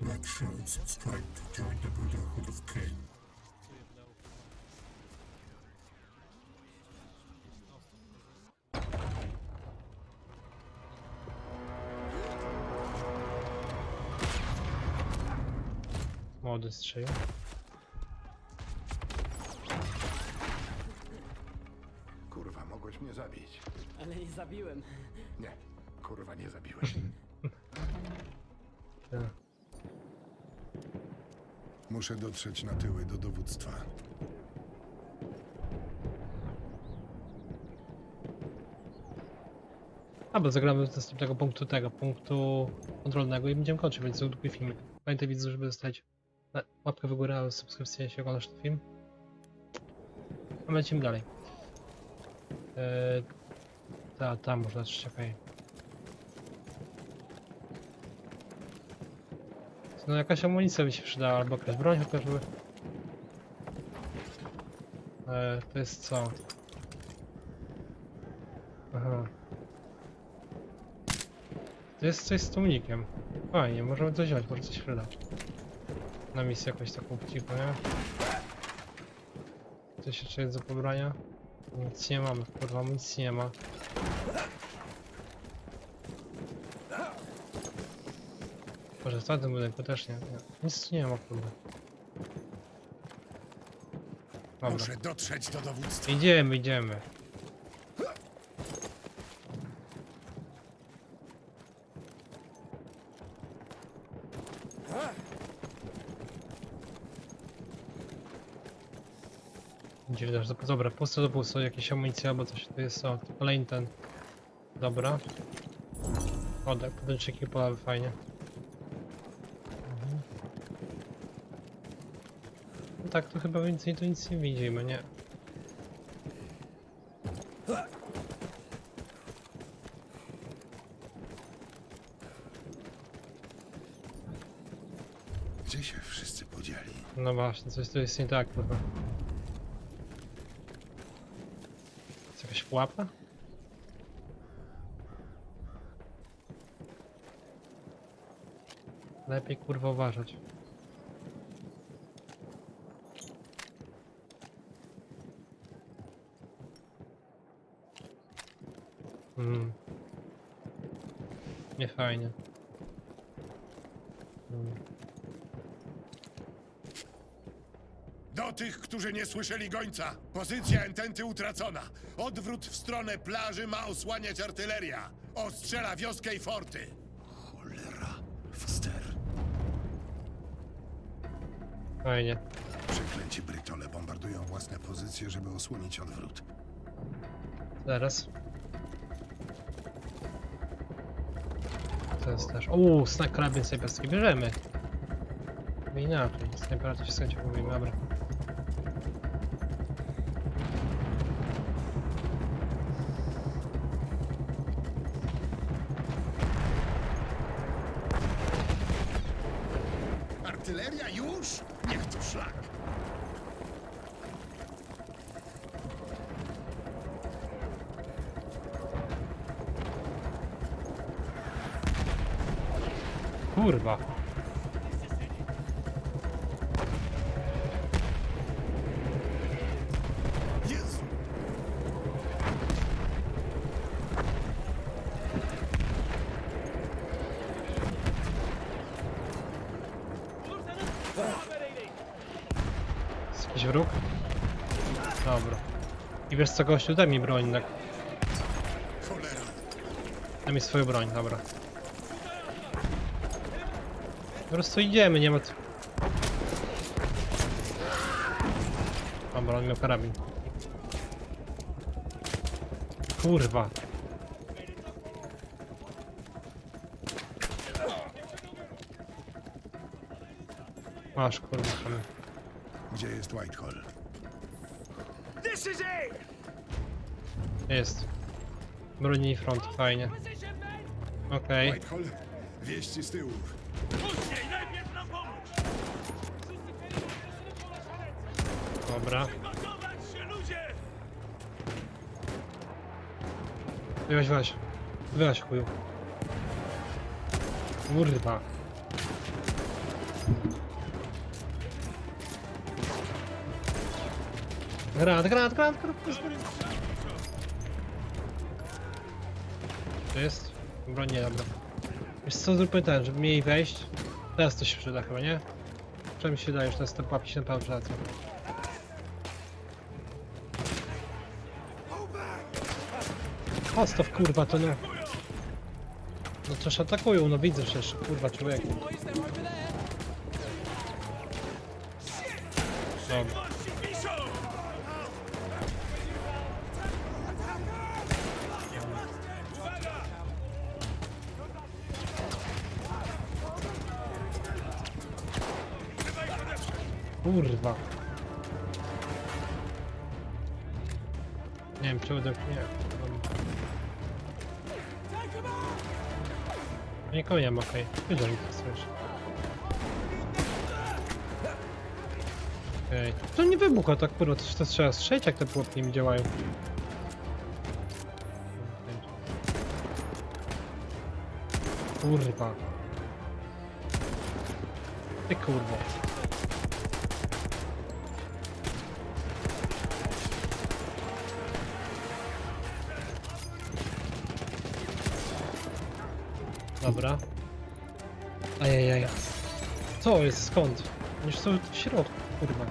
Black shirts strike to join the Brotherhood of Cain. Młody strzelił. Kurwa, mogłeś mnie zabić. Ale nie zabiłem. Nie, kurwa, nie zabiłeś. Tak. Muszę dotrzeć na tyły do dowództwa. A, zagramy z następnego punktu tego, punktu kontrolnego i będziemy kończyć, więc to długi film. Pamiętaj widzę, żeby dostać łapkę w górę, a subskrypcję, jeśli oglądasz ten film. A my lecimy dalej. Eee, ta, można zacząć, okej. No jakaś amunicja by się przydała, albo jakaś broń chociażby. Eee, to jest co? Aha. To jest coś z tłumikiem. Fajnie, możemy coś wziąć, może coś przyda. Na misję jakoś taką cicho, nie? Coś jeszcze jest do pobrania? Nic nie mamy, kurwa, nic nie ma. Może w tamtym budynku też nie, nie. Nic nie ma, kurwa. Dobra. Muszę dotrzeć do dowództwa. Idziemy, idziemy. Gdzie widać, do- dobra, pusto do pusto, jakieś amunicje albo coś, to jest o, kolejny ten. Dobra. Podęczyki polawy, fajnie. Mhm. No tak, to chyba więcej tu nic nie widzimy, nie? Gdzie się wszyscy podzieli? No właśnie, coś tu jest nie tak chyba. Jest jakaś pułapka? Lepiej kurwa uważać. Hmm. Nie fajnie. Hmm. Do tych, którzy nie słyszeli gońca. Pozycja ententy utracona. Odwrót w stronę plaży ma osłaniać artyleria. Ostrzela wioskę i forty. Cholera. Wster. Fajnie. Przeklęci Brytole bombardują własne pozycje, żeby osłonić odwrót. Zaraz. Jest też. Uuu, sna karabin snajperski bierzemy. Nie inaczej. Snajpera to się skończy mówimy, dobra. Artyleria już? Niech to szlak. Kurwa. Jakiś wróg? Dobra. I wiesz co, gościu, daj mi broń, tak. Daj mi swoją broń, dobra. Po prostu idziemy, nie ma co. Dobra, on miał karabin. Kurwa. Masz, kurwa, mamy. Gdzie jest Whitehall? Jest. Broni front, fajnie. Okej. Whitehall? Wieści z tyłu. Dobra. Wyłaź, wyłaź. Wyłaź, chuju. Kurwa. Granat, granat, granat, granat. To jest? Dobra, nie, dobra. Wiesz co, zróbmy ten, żeby mieli wejść. Teraz to się przyda chyba, nie? Czemu się daje, że teraz te papki się naprawdę przyda. Postaw kurwa, to nie. No coś atakują, no widzę przecież, kurwa człowiek. Dobra. Nikogo nie ma, okej. Wiedziałem, to słyszę. Okej. To nie wybucha tak kurwa, coś to trzeba strzeć jak te pułapki mi działają. Kurwa. Ty kurwa. Dobra. Ajajaj. Co jest? Skąd? Już są w środku, kurwa.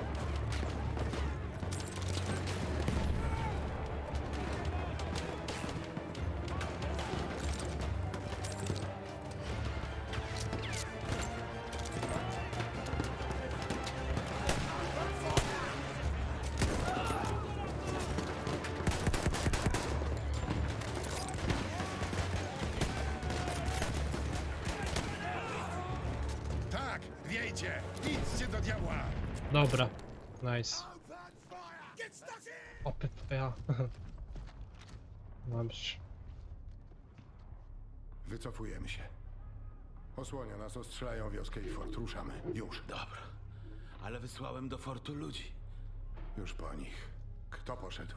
Diabła! Dobra. Nice. Opy twoja. Dobrze. Wycofujemy się. Osłonia nas, ostrzelają wioskę i fort. Ruszamy. Już. Dobra, ale wysłałem do fortu ludzi. Już po nich. Kto poszedł?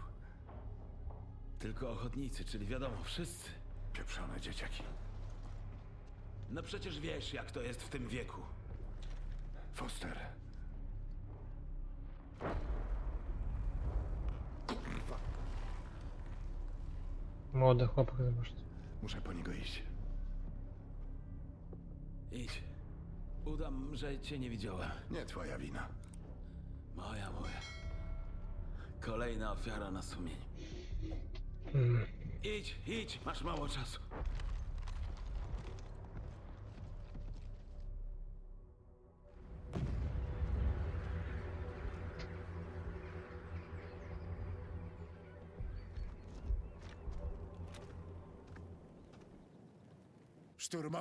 Tylko ochotnicy, czyli wiadomo, wszyscy. Pieprzone dzieciaki. No przecież wiesz, jak to jest w tym wieku. Foster. Młody chłopak zobacz. Muszę po niego iść. Idź. Udam, że cię nie widziałem. Nie twoja wina. Moja, moja. Kolejna ofiara na sumieniu. Hmm. Idź, idź, masz mało czasu.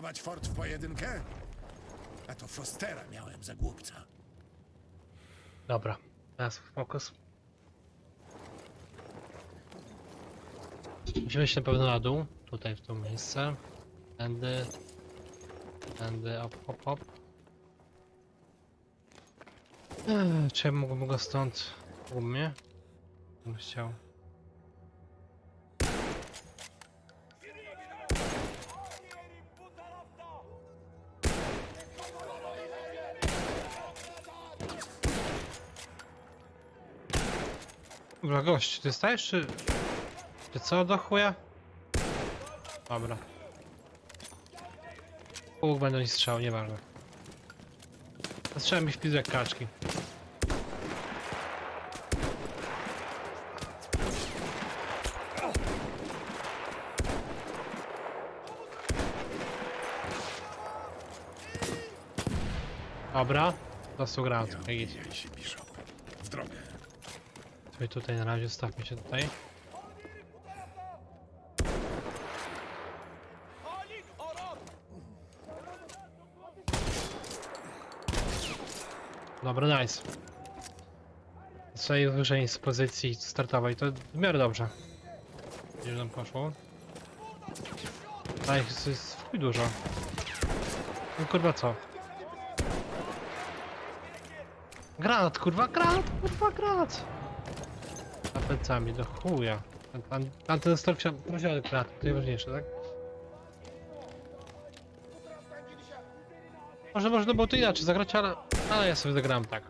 Szturmować fort w pojedynkę? A to Fostera miałem za głupca. Dobra. Teraz fokus. Musimy iść na pewno na dół. Tutaj w to miejsce. Tędy. Tędy, op, hop, hop. Eee, czy ja mógłbym go stąd u mnie? Bym chciał. Dobra, gość, ty stajesz czy... Czy co do chuja? Dobra. Pół będą i strzał, nieważne. Zastrzelam ich w pizdu jak kaczki. Dobra, dostał granat. jak idzie. Jej się, Bishop. W drogę. Sobie tutaj na razie stawmy się tutaj. Dobra, nice. Zostaje wyżej z pozycji startowej, to w miarę dobrze. Gdzie nam poszło? Tak, jest, chuj dużo. No kurwa co? Granat, kurwa, granat, kurwa, granat! Apecami do chuja. An- Antydestorpcja, rozdział granat, to najważniejsze, tak? Może można było to inaczej zagrać, ale, ale ja sobie zagram tak.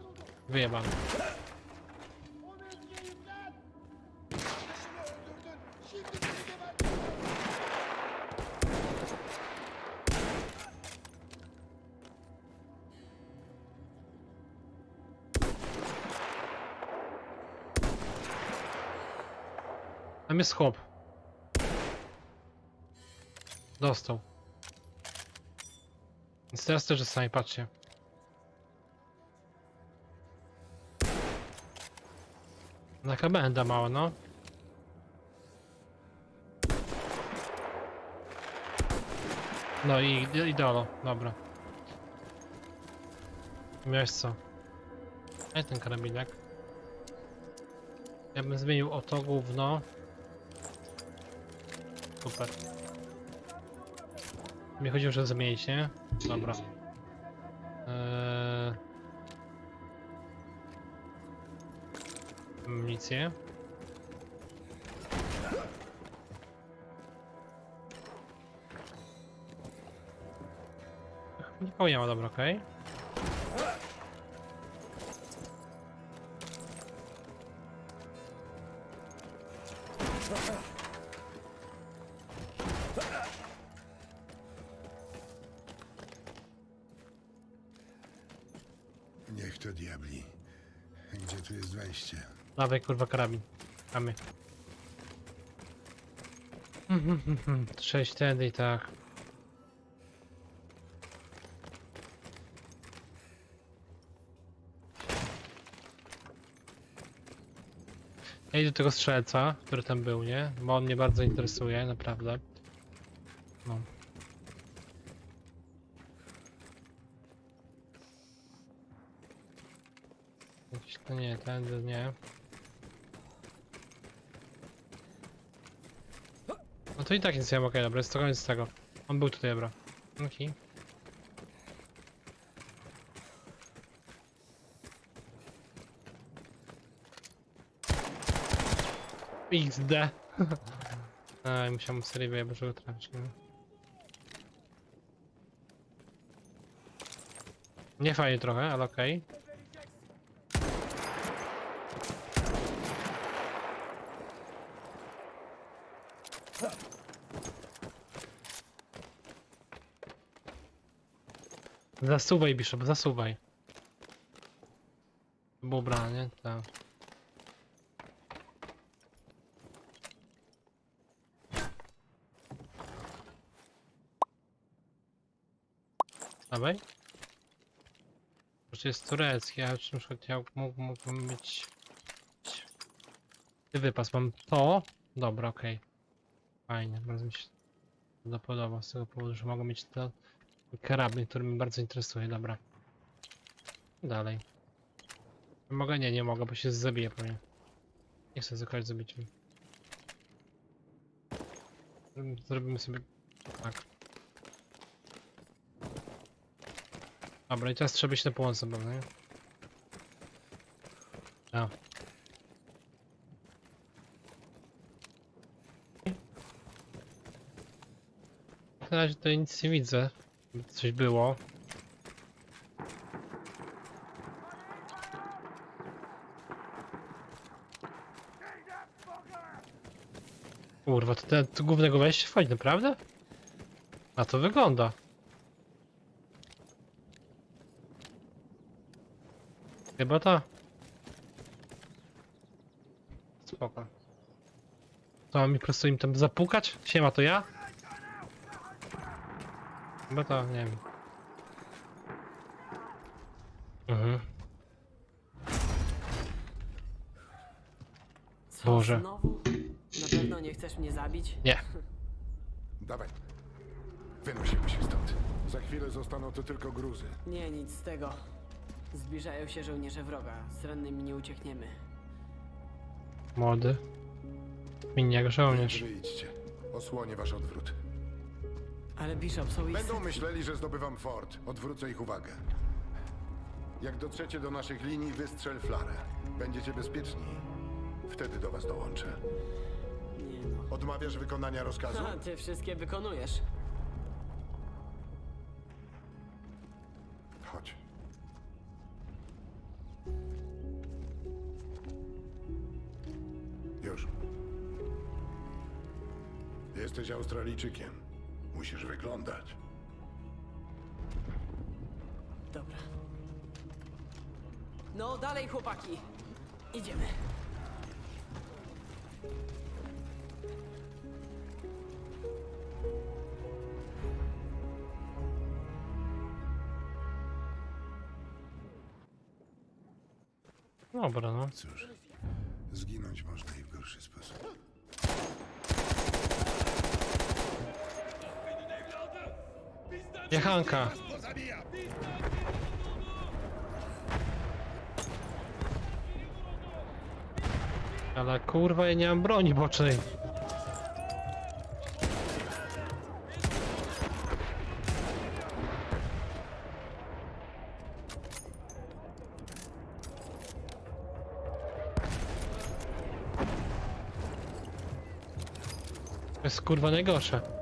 Wyjebam. Tam jest chłop. Dostał. Więc teraz też jest sami, patrzcie. Taka będa mała, no. No i i idolo, dobra. Miałeś co? Ten karabinek. Ja bym zmienił o to gówno. Super. Chodziło, że zmienić, nie? Dobra. Eee... Amunicję. Nikogo nie ma, dobra, okej. Niech Dawaj kurwa karabin. Mamy. Sześć tędy i tak. Ja idę do tego strzelca, który tam był, nie? Bo on mnie bardzo interesuje, naprawdę. No. Jakiś to nie, tędy nie. To i tak nic nie mam, okej, dobra, jest to koniec tego. On był tutaj, dobra. Okej. XD. Aj, musiałem serię wyjebać, żeby trafić, nie? Nie fajnie trochę, ale okej. Zasuwaj, Bishop, zasuwaj. Było brane, nie? Tak. Dawaj. Może jest turecki, ale czy na przykład ja mógł, mógłbym być... Ty wypas, mam to. Dobra, okej. Fajnie, bardzo mi się to podoba z tego powodu, że mogę mieć to karabin, który mnie bardzo interesuje, dobra. Dalej. Mogę? Nie, nie mogę, bo się zabiję pewnie. Nie chcę zakończyć zabić. Zrobimy- sobie tak. Dobra, i teraz trzeba iść na pomoc pewnie. nie? A. Na razie tutaj nic nie widzę. Coś było. Kurwa, to, te, to głównego wejście wchodzi, naprawdę? A to wygląda. Chyba ta. Spoko. To mi po prostu im tam zapukać? Siema, to ja? Chyba to, nie wiem. Mhm. Co, Boże. znowu? Na pewno nie chcesz mnie zabić? Nie. Dawaj. Wynosimy się stąd. Za chwilę zostaną to tylko gruzy. Nie, nic z tego. Zbliżają się żołnierze wroga. Z rannymi nie uciekniemy. Młody. Miniak żołnierz. Wyjdźcie. Osłonię wasz odwrót. Ale Bishop są ich Będą setki. myśleli, że zdobywam fort. Odwrócę ich uwagę. Jak dotrzecie do naszych linii, wystrzel flarę. Będziecie bezpieczni. Wtedy do was dołączę. Nie no. Odmawiasz wykonania rozkazu? A, ty wszystkie wykonujesz. Chodź. Już. Jesteś Australijczykiem musisz wyglądać. Dobra. No, dalej, chłopaki. Idziemy. Dobra, no. Cóż, zginąć można i w gorszy sposób. Jechanka. Ale kurwa, ja nie mam broni bocznej. To jest kurwa najgorsze.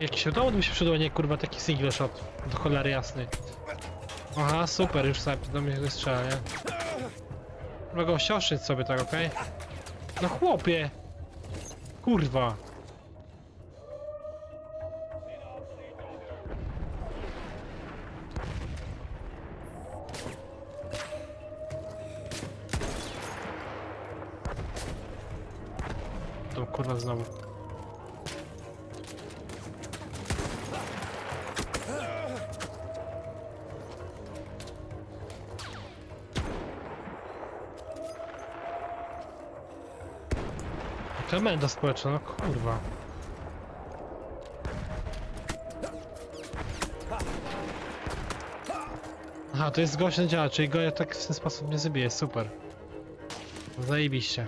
Jak się udało mi się przydał, nie kurwa taki single shot. Do cholery jasny. Aha, super, już sobie do mnie wystrzela, nie? Mogę osioszyć sobie tak, okej? No chłopie! Kurwa! Komenda społeczna, no kurwa. Aha, to jest gość na działa, czyli go ja tak w ten sposób nie zabiję, super. Zajebiście.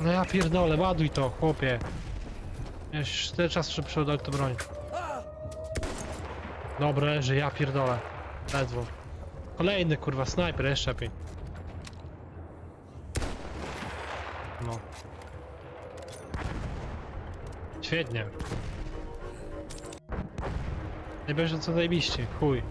No ja pierdolę, ładuj to, chłopie. Już tyle czasu, żeby przeładać to broń. Dobra, leży, ja pierdolę. Ledwo. Kolejny kurwa snajper, jeszcze lepiej. No. Świetnie. Najbardziej co zajebiście, chuj.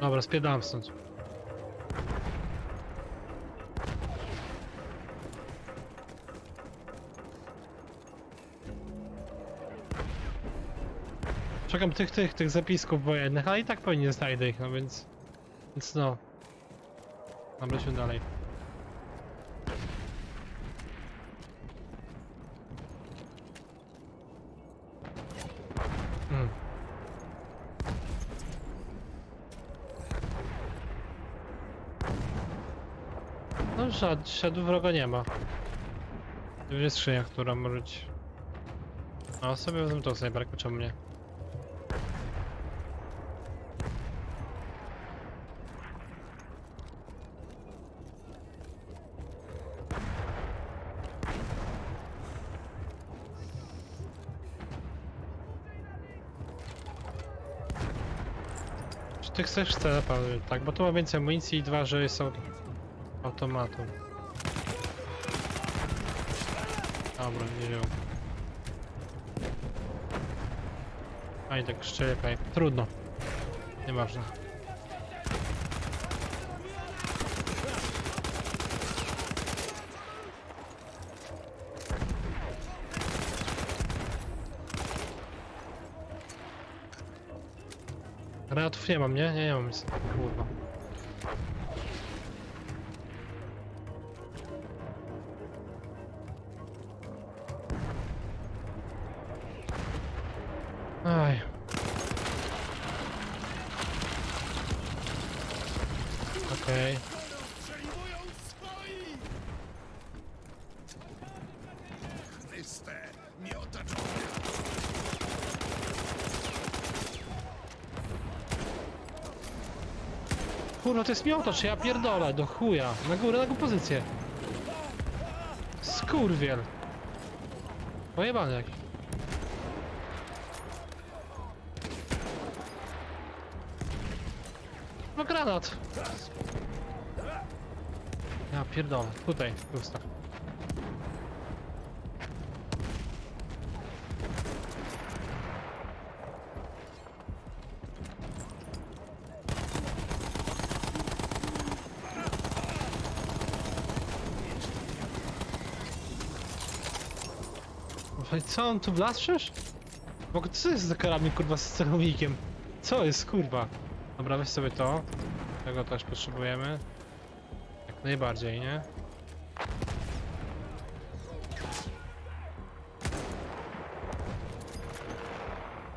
Dobra, spiedam stąd. Czekam tych, tych, tych zapisków wojennych, ale i tak pewnie znajdę ich, no więc... Więc no. Dobra, lecimy dalej. Hmm. No żad, śladu wroga nie ma. Tu jest skrzynia, która może być... No sobie wezmę tą snajperkę, czemu nie? Ty chcesz naprawdę, tak, bo tu ma więcej amunicji i dwa, że jest aut automatu. Dobra, nie wziął. A i tak szczepaj. Trudno. Nieważne. Granatów nie mam, nie? Nie, nie mam nic. Kurwa. Kurwa, to jest miotacz, ja pierdolę, do chuja. Na górę, na górę pozycję. Skurwiel. Pojebany jakiś. No granat. Ja pierdolę, tutaj, ustaw. Ale co on tu blaszczysz? Bo co jest za karabin kurwa z celownikiem? Co jest kurwa? Dobra, weź sobie to. Tego też potrzebujemy. Jak najbardziej, nie?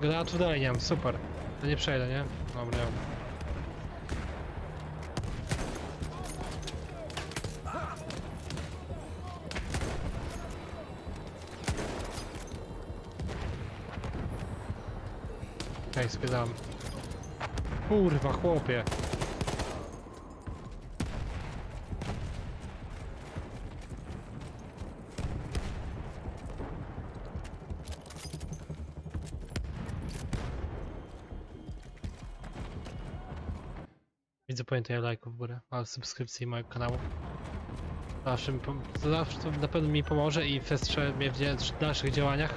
Granatów dalej nie mam, super. To nie przejdę, nie? Dobra, dobra. Okej, spytam. Kurwa, chłopie. Widzę pamiętaj lajków w górę, a subskrypcji mojego kanału. Zawsze, zawsze to na pewno mi pomoże i wesprze mnie w dalszych działaniach.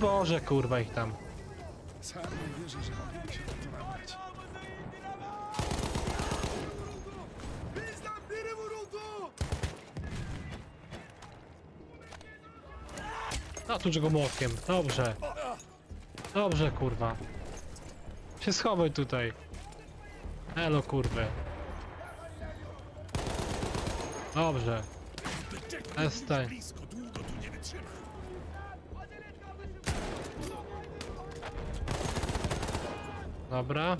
Jak zboże kurwa ich tam. Sam nie wierzę, że się tu nabrać. Go młotkiem, dobrze. Dobrze, kurwa. Się schowaj tutaj. Elo, kurwy. Dobrze. Estań. Blisko, długo tu nie. Dobra.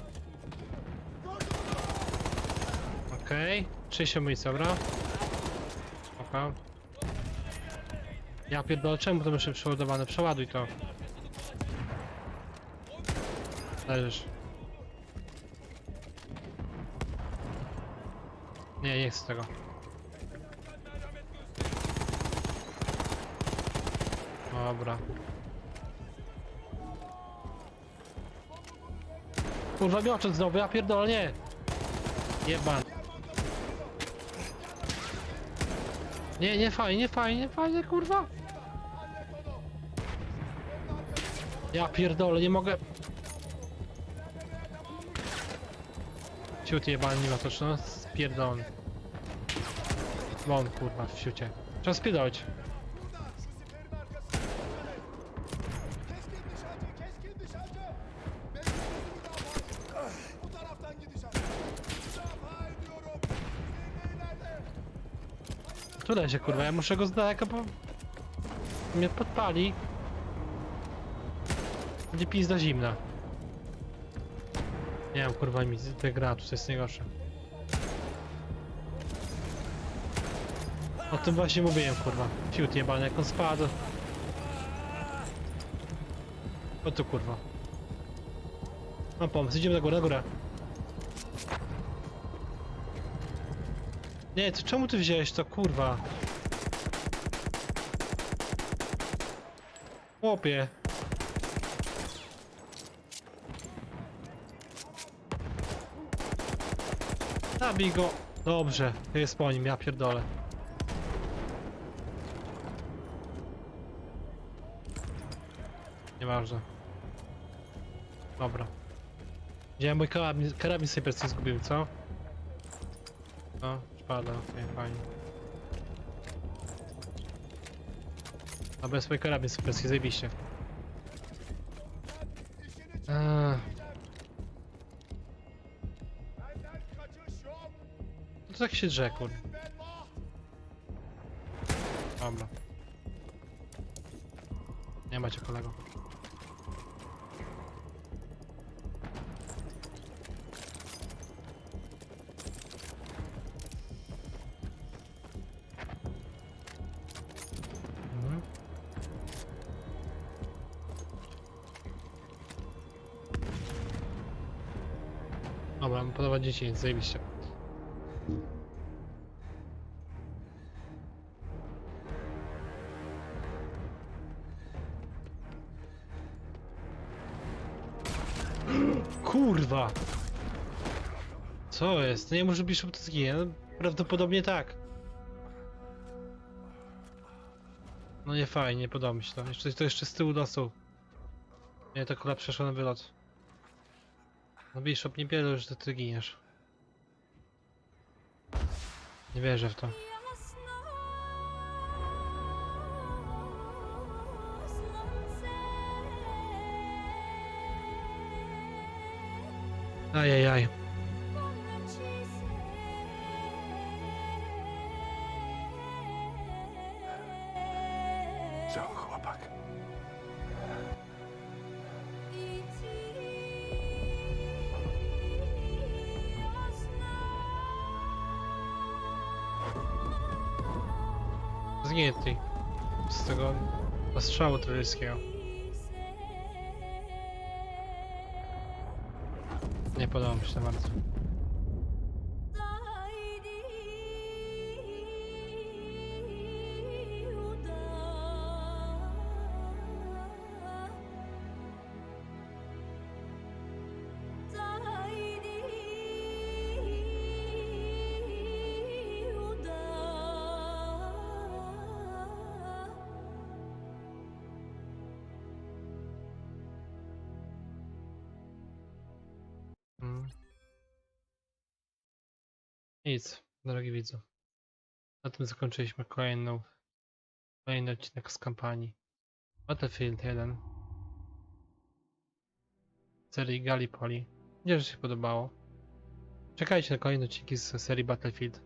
Okej. Okay. 30 amunicji, dobra. Oka. Ja pierdolę, czemu to muszę przeładowane? Przeładuj to. Leżysz. Nie, nie chcę tego. Dobra. Kurwa mioczec znowu, ja pierdolę, nie! Jeban. Nie, nie fajnie, nie fajnie, nie fajnie, kurwa! Ja pierdolę, nie mogę... Ciut jebany nie ma to, no, spierdolony. Won, kurwa, w siucie. Trzeba spierdolić. Się kurwa, ja muszę go z bo mnie podpali. Będzie pizda zimna. Nie wiem kurwa mi te granatów, to jest najgorsze. O tym właśnie mówiłem kurwa. Fiut jebany jak on spadł. O tu kurwa. Mam pomysł, idziemy na górę, na górę. Nie, to czemu ty wziąłeś to kurwa? Chłopie. Zabij go. Dobrze, jest po nim, ja pierdolę. Nieważne. Dobra. Gdzie mój karabin, karabin snajperski zgubiłem, co? No, spada, okej, fajnie. Dobra, swój karabin snajperski, zajebiście. Eee, to tak się drze, kur. Dobra. Nie macie kolego. Dobra, podoba 10, zajebiście. Kurwa! Co jest? No nie może być, zginie. No, prawdopodobnie tak. No nie fajnie, nie podoba mi się to. Jeszcze, to jeszcze z tyłu dostał. Nie, to kula przeszła na wylot. No Bishop, nie bierze, że ty giniesz. Nie wierzę w to. Ajajaj. Co, ostrzału terrorystskiego. Nie podoba mi się to bardzo. Nic, drogi widzu. Na tym zakończyliśmy kolejną, kolejny odcinek z kampanii Battlefield 1 serii Gallipoli. Nadzieję, że się podobało. Czekajcie na kolejne odcinki z serii Battlefield.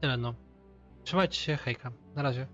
Tyle no. Trzymajcie się, hejka. Na razie.